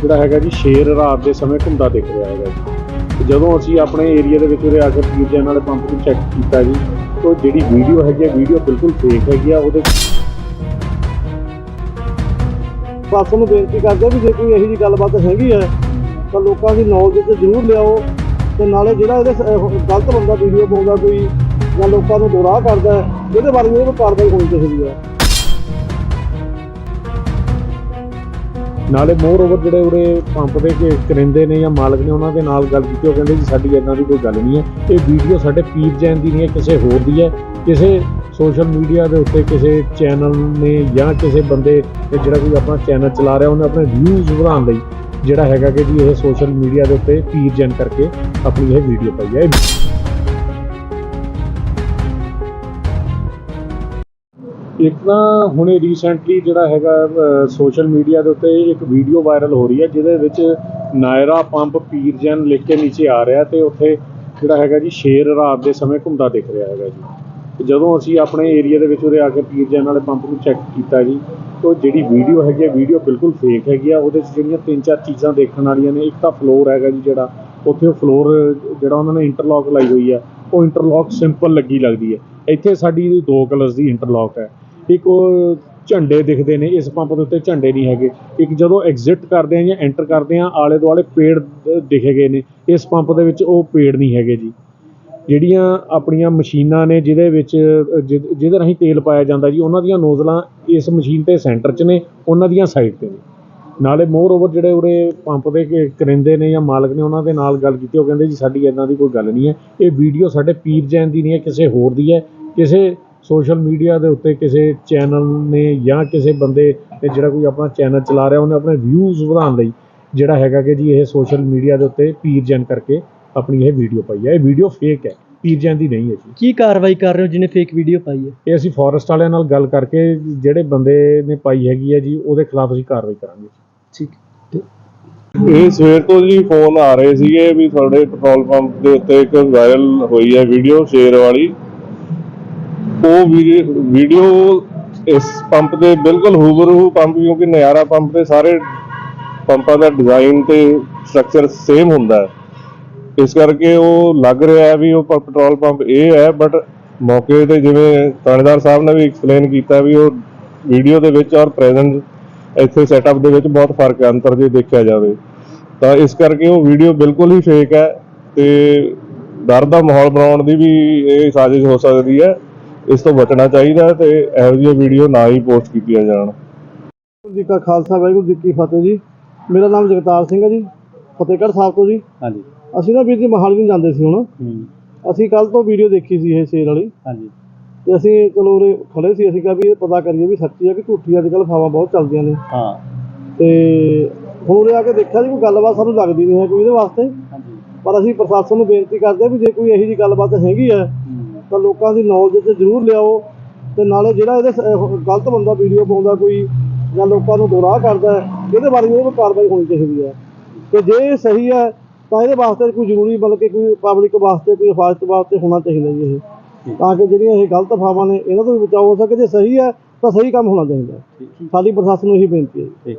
ਜਿਹੜਾ ਹੈਗਾ ਜੀ, ਸ਼ੇਰ ਰਾਤ ਦੇ ਸਮੇਂ ਘੁੰਮਦਾ ਦਿਖ ਰਿਹਾ ਹੈਗਾ ਜੀ। ਜਦੋਂ ਅਸੀਂ ਆਪਣੇ ਏਰੀਆ ਦੇ ਵਿੱਚ ਉਰੇ ਆ ਕੇ ਪੀਜਨ ਵਾਲੇ ਪੰਪ ਨੂੰ ਚੈੱਕ ਕੀਤਾ ਜੀ ਤਾਂ ਜਿਹੜੀ ਵੀਡੀਓ ਹੈਗੀ ਆ ਵੀਡੀਓ ਬਿਲਕੁਲ ਫੇਕ ਹੈਗੀ ਆ, ਉਹਦੇ ਬਸ ਨੂੰ ਬੇਨਤੀ ਕਰਦੇ ਆ ਵੀ ਜੇ ਕੋਈ ਇਹੋ ਜਿਹੀ ਗੱਲਬਾਤ ਹੈਗੀ ਹੈ, ਤਾਂ ਲੋਕਾਂ ਦੀ ਨੌਲੇਜ ਤੇ ਜ਼ਰੂਰ ਲਿਆਓ ਤੇ ਨਾਲੇ ਜਿਹੜਾ ਇਹਦੇ ਗਲਤ ਬੰਦਾ ਵੀਡੀਓ ਪਾਉਂਦਾ ਕੋਈ ਜਾਂ ਲੋਕਾਂ ਨੂੰ ਗੁੰਮਰਾਹ ਕਰਦਾ ਇਹਦੇ ਬਾਰੇ ਵੀ ਕਾਰਵਾਈ ਹੋਣੀ ਚਾਹੀਦੀ ਹੈ। ਨਾਲੇ ਮੋਰ ਓਵਰ ਜਿਹੜੇ ਉਰੇ ਪੰਪ ਦੇ ਕੇ ਕਰਿੰਦੇ ਨੇ ਜਾਂ ਮਾਲਕ ਨੇ ਉਹਨਾਂ ਦੇ ਨਾਲ ਗੱਲ ਕੀਤੀ, ਉਹ ਕਹਿੰਦੇ ਜੀ ਸਾਡੀ ਇਦਾਂ ਦੀ ਕੋਈ ਗੱਲ ਨਹੀਂ ਹੈ। ਇਹ ਵੀਡੀਓ ਸਾਡੇ ਪੀਰ ਜੈਨ ਦੀ ਨਹੀਂ ਹੈ, ਕਿਸੇ ਹੋਰ ਦੀ ਹੈ। ਕਿਸੇ ਸੋਸ਼ਲ ਮੀਡੀਆ ਦੇ ਉੱਤੇ ਕਿਸੇ ਚੈਨਲ ਨੇ ਜਾਂ ਕਿਸੇ ਬੰਦੇ ਜਿਹੜਾ ਕੋਈ ਆਪਣਾ ਚੈਨਲ ਚਲਾ ਰਿਹਾ, ਉਹਨੇ ਆਪਣੇ ਵਿਊਜ਼ ਵਧਾਉਣ ਲਈ ਜਿਹੜਾ ਹੈਗਾ ਕਿ ਜੀ ਇਹ ਸੋਸ਼ਲ ਮੀਡੀਆ ਦੇ ਉੱਤੇ ਪੀਰ ਜੈਨ ਕਰਕੇ ਆਪਣੀ ਇਹ ਵੀਡੀਓ ਪਾਈ ਹੈ। ਇੱਕ ਤਾਂ ਹੁਣੇ ਰੀਸੈਂਟਲੀ ਜਿਹੜਾ ਹੈਗਾ ਸੋਸ਼ਲ ਮੀਡੀਆ ਦੇ ਉੱਤੇ ਇੱਕ ਵੀਡੀਓ ਵਾਇਰਲ ਹੋ ਰਹੀ ਹੈ, ਜਿਹਦੇ ਵਿੱਚ ਨਾਇਰਾ ਪੰਪ ਪੀਰਜਨ ਲਿਖ ਕੇ ਨੀਚੇ ਆ ਰਿਹਾ ਤੇ ਉੱਥੇ ਜਿਹੜਾ ਹੈਗਾ ਜੀ, ਸ਼ੇਰ ਰਾਤ ਦੇ ਸਮੇਂ ਘੁੰਮਦਾ ਦਿਖ ਰਿਹਾ ਹੈਗਾ ਜੀ। ਤੇ ਜਦੋਂ ਅਸੀਂ ਆਪਣੇ ਏਰੀਆ ਦੇ ਵਿੱਚ ਉਰੇ ਆ ਕੇ ਪੀਰਜਨ ਵਾਲੇ ਪੰਪ ਨੂੰ ਚੈੱਕ ਕੀਤਾ ਜੀ, ਤਾਂ ਜਿਹੜੀ ਵੀਡੀਓ ਹੈਗੀ ਹੈ ਵੀਡੀਓ ਬਿਲਕੁਲ ਫੇਕ ਹੈਗੀ ਆ। ਉਹਦੇ 'ਚ ਜਿਹੜੀਆਂ ਤਿੰਨ ਚਾਰ ਚੀਜ਼ਾਂ ਦੇਖਣ ਵਾਲੀਆਂ ਨੇ, ਇੱਕ ਤਾਂ ਫਲੋਰ ਹੈਗਾ ਜੀ ਜਿਹੜਾ, ਉੱਥੇ ਉਹ ਫਲੋਰ ਜਿਹੜਾ ਉਹਨਾਂ ਨੇ ਇੰਟਰਲੌਕ ਲਾਈ ਹੋਈ ਆ, ਉਹ ਇੰਟਰਲੌਕ ਸਿੰਪਲ ਲੱਗੀ ਲੱਗਦੀ ਹੈ। ਇੱਥੇ ਸਾਡੀ ਦੋ ਕਲਰਸ ਦੀ ਇੰਟਰਲੌਕ ਹੈ। ਇੱਕ ਉਹ ਝੰਡੇ ਦਿਖਦੇ ਨੇ ਇਸ ਪੰਪ ਦੇ ਉੱਤੇ ਝੰਡੇ ਨਹੀਂ ਹੈਗੇ। ਇੱਕ ਜਦੋਂ ਐਗਜ਼ਿਟ ਕਰਦੇ ਆ ਜਾਂ ਐਂਟਰ ਕਰਦੇ ਆ ਆਲੇ ਦੁਆਲੇ ਪੇੜ ਦਿਖੇ ਗਏ ਨੇ। ਇਸ ਪੰਪ ਦੇ ਵਿੱਚ ਉਹ ਪੇੜ ਨਹੀਂ ਹੈਗੇ ਜੀ। ਜਿਹੜੀਆਂ ਆਪਣੀਆਂ ਮਸ਼ੀਨਾਂ ਨੇ ਜਿਹਦੇ ਵਿੱਚ ਅ, ਜਿਹਦੇ ਰਾਹੀਂ ਤੇਲ ਪਾਇਆ ਜਾਂਦਾ ਜੀ ਉਹਨਾਂ ਦੀਆਂ ਨੋਜ਼ਲਾਂ ਇਸ ਮਸ਼ੀਨ ਤੇ ਸੈਂਟਰ 'ਚ ਨੇ ਉਹਨਾਂ ਦੀਆਂ ਸਾਈਡ ਤੇ ਨੇ। ਨਾਲੇ ਮੋਰ ਓਵਰ ਜਿਹੜੇ ਉਰੇ ਪੰਪ ਦੇ ਕਰਿੰਦੇ ਨੇ ਜਾਂ ਮਾਲਕ ਨੇ ਉਹਨਾਂ ਦੇ ਨਾਲ ਗੱਲ ਕੀਤੀ ਉਹ ਕਹਿੰਦੇ ਜੀ ਸਾਡੀ ਇਦਾਂ ਦੀ ਕੋਈ ਗੱਲ ਨਹੀਂ ਹੈ। ਇਹ ਵੀਡੀਓ ਸਾਡੇ ਪੀਰ ਜੈਨ ਦੀ ਨਹੀਂ ਹੈ ਕਿਸੇ ਹੋਰ ਦੀ ਹੈ। ਕਿਸੇ ਸੋਸ਼ਲ ਮੀਡੀਆ ਦੇ ਉੱਤੇ ਕਿਸੇ ਚੈਨਲ ਨੇ ਜਾਂ ਕਿਸੇ ਬੰਦੇ ਨੇ ਜਿਹੜਾ ਕੋਈ ਆਪਣਾ ਚੈਨਲ ਚਲਾ ਰਿਹਾ ਉਹਨੇ ਆਪਣੇ ਵਿਊਜ਼ ਵਧਾਉਣ ਲਈ ਜਿਹੜਾ ਹੈਗਾ ਕਿ ਜੀ ਇਹ ਸੋਸ਼ਲ ਮੀਡੀਆ ਦੇ ਉੱਤੇ ਪੀਰ ਜੈਨ ਕਰਕੇ ਆਪਣੀ ਇਹ ਵੀਡੀਓ ਪਾਈ ਹੈ। ਇਹ ਵੀਡੀਓ ਫੇਕ ਹੈ ਪੀਰ ਜੈਨ ਦੀ ਨਹੀਂ ਹੈ ਜੀ। ਕੀ ਕਾਰਵਾਈ ਕਰ ਰਹੇ ਹੋ ਜਿਹਨੇ ਫੇਕ ਵੀਡੀਓ ਪਾਈ ਹੈ? ਇਹ ਅਸੀਂ ਫੋਰੈਸਟ ਵਾਲਿਆਂ ਨਾਲ ਗੱਲ ਕਰਕੇ ਜਿਹੜੇ ਬੰਦੇ ਨੇ ਪਾਈ ਹੈਗੀ ਹੈ ਜੀ ਉਹਦੇ ਖਿਲਾਫ ਅਸੀਂ ਕਾਰਵਾਈ ਕਰਾਂਗੇ ਠੀਕ। ਇਹ ਸਵੇਰ ਤੋਂ ਜੀ ਫੋਨ ਆ ਰਹੇ ਸੀਗੇ ਵੀ ਤੁਹਾਡੇ ਪੈਟਰੋਲ ਪੰਪ ਦੇ ਉੱਤੇ ਇੱਕ ਵਾਇਰਲ ਹੋਈ ਹੈ ਵੀਡੀਓ ਸ਼ੇਰ ਵਾਲੀ। ਉਹ ਵੀਡੀ- ਵੀਡੀਓ ਇਸ ਪੰਪ ਦੇ ਬਿਲਕੁਲ ਹੂਬਰੂ ਪੰਪ, ਕਿਉਂਕਿ ਨਿਆਰਾ ਪੰਪ ਦੇ ਸਾਰੇ ਪੰਪਾਂ ਦਾ ਡਿਜ਼ਾਈਨ ਤੇ ਸਟਰਕਚਰ ਸੇਮ ਹੁੰਦਾ ਹੈ। ਇਸ ਕਰਕੇ ਉਹ ਲੱਗ ਰਿਹਾ ਹੈ ਵੀ ਉਹ ਪੈਟਰੋਲ ਪੰਪ ਇਹ ਹੈ ਬਟ ਮੌਕੇ ਤੇ ਜਿਵੇਂ ਥਾਣੇਦਾਰ ਸਾਹਿਬ ਨੇ ਵੀ ਐਕਸਪਲੇਨ ਕੀਤਾ ਵੀ ਉਹ ਵੀਡੀਓ ਦੇ ਵਿੱਚ ਔਰ ਪ੍ਰੈਜ਼ੈਂਟ ਇੱਥੇ ਸੈਟਅਪ ਦੇ ਵਿੱਚ ਬਹੁਤ ਫ਼ਰਕ ਹੈ, ਅੰਤਰ ਜੇ ਦੇਖਿਆ ਜਾਵੇ। ਤਾਂ ਇਸ ਕਰਕੇ ਉਹ ਵੀਡੀਓ ਬਿਲਕੁਲ ਹੀ ਫੇਕ ਹੈ ਤੇ ਡਰ ਦਾ ਮਾਹੌਲ ਬਣਾਉਣ ਦੀ ਵੀ ਇਹ ਸਾਜ਼ਿਸ਼ ਹੋ ਸਕਦੀ ਹੈ। ਇਸ ਤੋਂ ਬਚਣਾ ਚਾਹੀਦਾ ਤੇ ਇਹੋ ਜਿਹੀ ਵੀਡੀਓ ਨਾ ਹੀ ਪੋਸਟ ਕੀਤੀਆਂ ਜਾਣ। ਵਾਹਿਗੁਰੂ ਜੀ ਕਾ ਖਾਲਸਾ ਵਾਹਿਗੁਰੂ ਜੀ ਕੀ ਫਤਿਹ ਜੀ। ਮੇਰਾ ਨਾਮ ਜਗਤਾਰ ਸਿੰਘ ਹੈ ਜੀ ਫਤਿਹਗੜ੍ਹ ਸਾਹਿਬ ਤੋਂ ਜੀ। ਹਾਂਜੀ। ਅਸੀਂ ਨਾ ਵੀਰ ਜੀ ਮਹਾਲੀ ਨੂੰ ਜਾਂਦੇ ਸੀ ਹੁਣ। ਅਸੀਂ ਕੱਲ ਤੋਂ ਵੀਡੀਓ ਦੇਖੀ ਸੀ ਇਹ ਸੇਲ ਵਾਲੀ। ਹਾਂਜੀ। ਤੇ ਅਸੀਂ ਚਲੋ ਉਰੇ ਖੜੇ ਸੀ ਅਸੀਂ ਕਿਹਾ ਵੀ ਇਹ ਪਤਾ ਕਰੀਏ ਵੀ ਸੱਚੀ ਹੈ ਕਿ ਝੂਠੀ ਅੱਜ ਕੱਲ੍ਹ ਫਾਵਾਂ ਬਹੁਤ ਚੱਲਦੀਆਂ ਨੇ। ਹਾਂ। ਤੇ ਹੁਣ ਉਰੇ ਆ ਕੇ ਦੇਖਿਆ ਜੀ ਕੋਈ ਗੱਲਬਾਤ ਸਾਨੂੰ ਲੱਗਦੀ ਨਹੀਂ ਹੈ ਕੋਈ ਇਹਦੇ ਵਾਸਤੇ। ਹਾਂਜੀ। ਪਰ ਅਸੀਂ ਪ੍ਰਸ਼ਾਸਨ ਨੂੰ ਬੇਨਤੀ ਕਰਦੇ ਹਾਂ ਵੀ ਜੇ ਕੋਈ ਇਹੋ ਜਿਹੀ ਗੱਲਬਾਤ ਹੈਗੀ ਹੂੰ ਤਾਂ ਲੋਕਾਂ ਦੀ ਨੌਲੇਜ ਤੇ ਜ਼ਰੂਰ ਲਿਆਓ ਤੇ ਨਾਲੇ ਜਿਹੜਾ ਇਹਦੇ ਸ- ਅਹ ਗਲਤ ਬੰਦਾ ਵੀਡੀਓ ਪਾਉਂਦਾ ਕੋਈ ਜਾਂ ਲੋਕਾਂ ਨੂੰ ਗੁੰਮਰਾਹ ਕਰਦਾ ਹੈ, ਇਹਦੇ ਬਾਰੇ ਵੀ ਕਾਰਵਾਈ ਹੋਣੀ ਚਾਹੀਦੀ ਹੈ। ਤੇ ਜੇ ਇਹ ਸਹੀ ਹੈ ਤਾਂ ਇਹਦੇ ਵਾਸਤੇ ਕੋਈ ਜ਼ਰੂਰੀ ਮਤਲਬ ਕਿ ਕੋਈ ਪਬਲਿਕ ਵਾਸਤੇ ਕੋਈ ਹਿਫਾਜ਼ਤ ਵਾਸਤੇ ਹੋਣਾ ਚਾਹੀਦਾ ਜੀ ਇਹ। ਤਾਂ ਕਿ ਜਿਹੜੀਆਂ ਇਹ ਗਲਤ ਅਫਵਾਹਾਂ ਨੇ ਇਹਨਾਂ ਤੋਂ ਵੀ ਬਚਾਅ ਹੋ ਸਕੇ। ਜੇ ਸਹੀ ਹੈ ਤਾਂ ਸਹੀ ਕੰਮ ਹੋਣਾ ਚਾਹੀਦਾ ਹੈ। ਸਾਡੀ ਪ੍ਰਸ਼ਾਸਨ ਨੂੰ ਇਹੀ ਬੇਨਤੀ ਹੈ ਜੀ। ਠੀਕ।